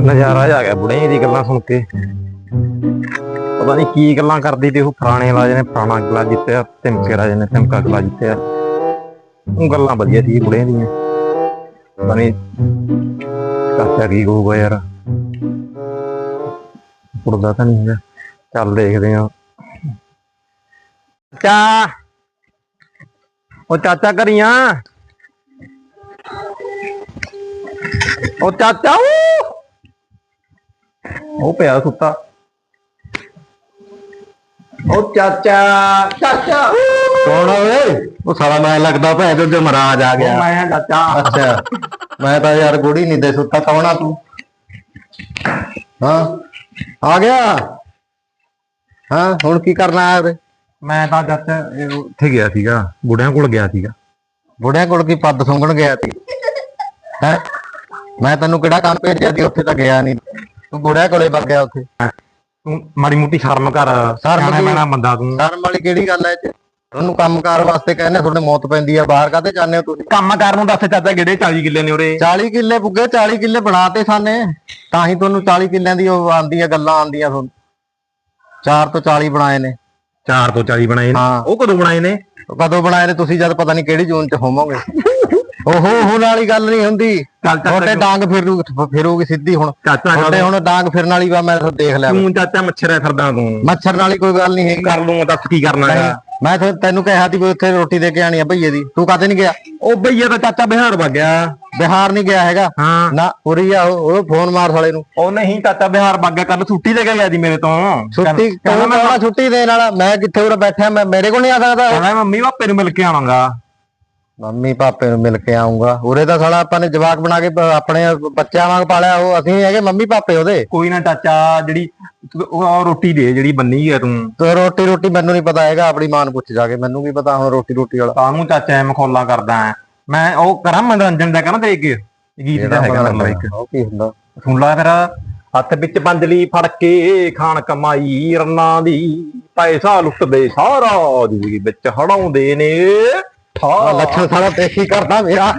ਨਜ਼ਾਰਾ ਜਿਹਾ ਗਿਆ ਬੁੜੇ ਦੀ ਗੱਲਾਂ ਸੁਣ ਕੇ। ਪਤਾ ਨਹੀਂ ਕੀ ਗੱਲਾਂ ਕਰਦੀ ਤੇ ਉਹ, ਪੁਰਾਣੇ ਰਾਜੇ ਨੇ ਪੁਰਾਣਾ ਅਗਲਾ ਜਿੱਤਿਆ ਤਿਮਕੇ ਰਾਜੇ ਨੇ ਤਿਮਕਾ ਅਗਲਾ ਜਿੱਤਿਆ। ਉਹ ਗੱਲਾਂ ਵਧੀਆ ਸੀ ਬੁੜੇ ਦੀਆਂ। ਪਤਾ ਨਹੀਂ ਕਾਚਾ ਕੀ ਕਹੂਗਾ ਯਾਰ। ਪੁਰਦਾ ਤਾਂ ਨਹੀਂ ਹੈਗਾ। ਚੱਲ ਦੇਖਦੇ ਆ ਚਾ ਉਹ ਚਾਚਾ ਕਰੀਆਂ। ਉਹ ਚਾਚਾ, ਊ! ਉਹ ਪਿਆ ਸੁੱਤਾ ਉਹ ਚਾਚਾ ਚਾਚਾ। ਕੌਣ ਆ ਓਏ? ਉਹ ਸਾਲਾ ਮੈਂ ਲੱਗਦਾ ਭੈ ਜੋ ਤੇ ਮਹਾਰਾਜ ਆ ਗਿਆ। ਮੈਂ ਚਾਚਾ। ਅੱਛਾ। ਮੈਂ ਤਾਂ ਯਾਰ ਗੋੜੀ ਨਹੀਂ ਦੇ ਸੁੱਤਾ ਕੌਣ ਤੂੰ? ਹਾਂ। ਆ ਗਿਆ। ਹਾਂ ਹੁਣ ਕੀ ਕਰਨਾ ਆ ਉਰੇ ਮੈਂ ਤਾਂ ਇਹ ਉੱਥੇ ਗਿਆ ਸੀਗਾ ਬੁੜਿਆਂ ਕੋਲ ਗਿਆ ਸੀਗਾ। ਬੁੜਿਆਂ ਕੋਲ ਕੀ ਪੱਦ ਸੁੰਘਣ ਗਿਆ ਸੀ? ਹੈ? ਮੈਂ ਤੈਨੂੰ ਕਿਹੜਾ ਕੰਮ ਭੇਜਿਆ ਸੀ? ਉੱਥੇ ਤਾਂ ਗਿਆ ਨਹੀਂ ਤੂੰ ਬੁੜਿਆਂ ਕੋਲੇ ਵਗ ਗਿਆ ਉੱਥੇ। ਤੂੰ ਮਾੜੀ ਮੋਟੀ ਸ਼ਰਮ ਕਰ ਸ਼ਰਮ ਸਿਆਣਾ ਕੀ? ਮੈਣਾ ਬੰਦਾ ਤੂੰ। ਸ਼ਰਮ ਵਾਲੀ ਕਿਹੜੀ ਗੱਲ ਐ ਇਹ ਚ? ਤੁਹਾਨੂੰ ਕੰਮਕਾਰ ਵਾਸਤੇ ਕਹਿੰਦੇ ਤੁਹਾਡੇ ਮੌਤ ਪੈਂਦੀ ਆ ਬਾਹਰ ਕਾਤੇ ਜਾਂਦੇ ਹੋ ਤੁਸੀਂ? ਕੰਮ ਕਰਨ ਨੂੰ ਦੱਸ ਚਾਚਾ ਕਿਹੜੇ 40 ਕਿੱਲੇ ਨੇ ਉਰੇ? 40 ਕਿੱਲੇ ਪੁੱਗੇ 40 ਕਿੱਲੇ ਬਣਾਤੇ ਸਾਨੇ। ਤਾਂ ਹੀ ਤੁਹਾਨੂੰ 40 ਕਿੱਲਿਆਂ ਦੀ ਉਹ ਆਂਦੀ ਆ ਗੱਲਾਂ ਆਂਦੀਆਂ ਤੁਹਾਨੂੰ। 4 ਤੋਂ 40 ਬਣਾਏ ਨੇ। 4 ਤੋਂ 40 ਬਣਾਏ ਨੇ। ਹਾਂ। ਉਹ ਕਦੋਂ ਬਣਾਏ ਨੇ? ਉਹ ਕਦੋਂ ਬਣਾਏ ਨੇ ਤੁਸੀਂ ਜਦ ਪਤਾ ਨਹੀਂ ਕਿਹੜੀ ਜੂਨ ਚ ਹੋਵੋਗੇ। ਓਹੋ ਹੁਣ ਵਾਲੀ ਗੱਲ ਨਹੀਂ ਹੁੰਦੀ। ਚੱਲ ਤੁਹਾਡੇ ਡਾਂਗ ਫਿਰੂ ਫਿਰੂਗੀ ਸਿੱਧੀ ਹੁਣ। ਚਾਚਾ ਤੁਹਾਡੇ ਹੁਣ ਡਾਂਗ ਫਿਰਨ ਵਾਲੀ ਵਾ ਮੈਂ ਤੁਹਾਨੂੰ ਦੇਖ ਲਿਆ। ਤੂੰ ਚਾਚਾ ਮੱਛਰ ਫਿਰਦਾ ਤੂੰ। ਮੱਛਰ ਵਾਲੀ ਕੋਈ ਗੱਲ ਨਹੀਂ ਹੈਗੀ। ਕਰ ਲੂੰਗਾ ਦੱਸ ਕੀ ਕਰਨਾ ਹੈ ਮੈਂ ਤਾਂ ਤੈਨੂੰ ਕਿਹਾ ਸੀ ਵੀ ਉੱਥੇ ਰੋਟੀ ਦੇ ਕੇ ਆਣੀ ਆ ਭਈਏ ਦੀ। ਤੂੰ ਕਾਤੇ ਨਹੀਂ ਗਿਆ? ਉਹ ਬਈਆ ਤਾਂ ਚਾਚਾ ਬਿਹਾਰ ਵਗ ਗਿਆ। ਬਿਹਾਰ ਨਹੀਂ ਗਿਆ ਹੈਗਾ? ਹਾਂ। ਨਾ ਉਰੀ ਆ ਉਹ ਉਹ ਫੋਨ ਮਾਰ ਸਾਲੇ ਨੂੰ। ਉਹ ਨਹੀਂ ਚਾਚਾ ਬਿਹਾਰ ਵਗ ਗਿਆ। ਕੱਲ ਛੁੱਟੀ ਦੇ ਕੇ ਗਿਆ ਸੀ ਮੇਰੇ ਤੋਂ। ਛੁੱਟੀ ਕਹਿੰਦਾ ਮੈਂ ਛੁੱਟੀ ਦੇਣ ਵਾਲਾ। ਮੈਂ ਕਿੱਥੇ ਉਰੇ ਬੈਠਾ ਮੈਂ ਮੇਰੇ ਕੋਲ ਨਹੀਂ ਆ ਸਕਦਾ। ਉਹ। ਕਹਿੰਦਾ ਮੰਮੀ ਪਾਪੇ ਨੂੰ ਮਿਲ ਕੇ ਆਵਾਂਗਾ। ਮੰਮੀ ਪਾਪੇ ਨੂੰ ਮਿਲ ਕੇ ਆਉਂਗਾ ਉਰੇ ਤਾਂ ਸਾਲਾ ਆਪਾਂ ਨੇ ਜਵਾਕ ਬਣਾ ਕੇ ਪ- ਆਪਣੇ ਬੱਚਿਆਂ ਵਾਂਗ ਪਾਲਿਆ ਉਹ ਅਸੀਂ ਹੈਗੇ ਮੰਮੀ ਪਾਪੇ ਉਹਦੇ। ਕੋਈ ਨਾ ਚਾਚਾ ਜਿਹੜੀ ਉਹ ਰੋਟੀ ਦੇ ਜਿਹੜੀ ਬੰਨੀ ਹੈ ਤੂੰ। ਤੇ ਰੋਟੀ ਰੋਟੀ ਮੈਨੂੰ ਨਹੀਂ ਪਤਾ ਹੈਗਾ ਆਪਣੀ ਮਾਂ ਨੂੰ ਪੁੱਛ ਜਾ ਕੇ ਮੈਨੂੰ ਵੀ ਪਤਾ ਹੁਣ ਰੋਟੀ ਰੋਟੀ ਵਾਲਾ। ਕਾਹਨੂੰ ਚਾਚਾ ਐ ਮਖੌਲਾ ਕਰਦਾ ਹੈ ਮੈਂ ਉਹ ਕਰਾਂ ਮਨੋਰੰਜਨ ਦਾ ਕਰਾਂ ਤੇ ਇੱਕ ਗੀਤ ਦਾ ਹੈਗਾ ਮਤਲਬ ਇੱਕ ਉਹ ਕੀ ਹੁੰਦਾ? ਸੁਣ ਲਾ ਫਿਰ ਹੱਥ ਵਿੱਚ ਪੰਜਲੀ ਫੜ ਕੇ ਖਾਣ ਕਮਾਈ ਰੰਨਾਂ ਦੀ ਪੈਸਾ ਲੁੱਟਦੇ ਸਾਰਾ ਦੀ ਵਿੱਚ ਹੜਾਉਂਦੇ ਨੇ। ਆਹ ਲੱਛਣ ਸਾਲਾ ਦੇਖੀ ਕਰਦਾ ਮੇਰਾ।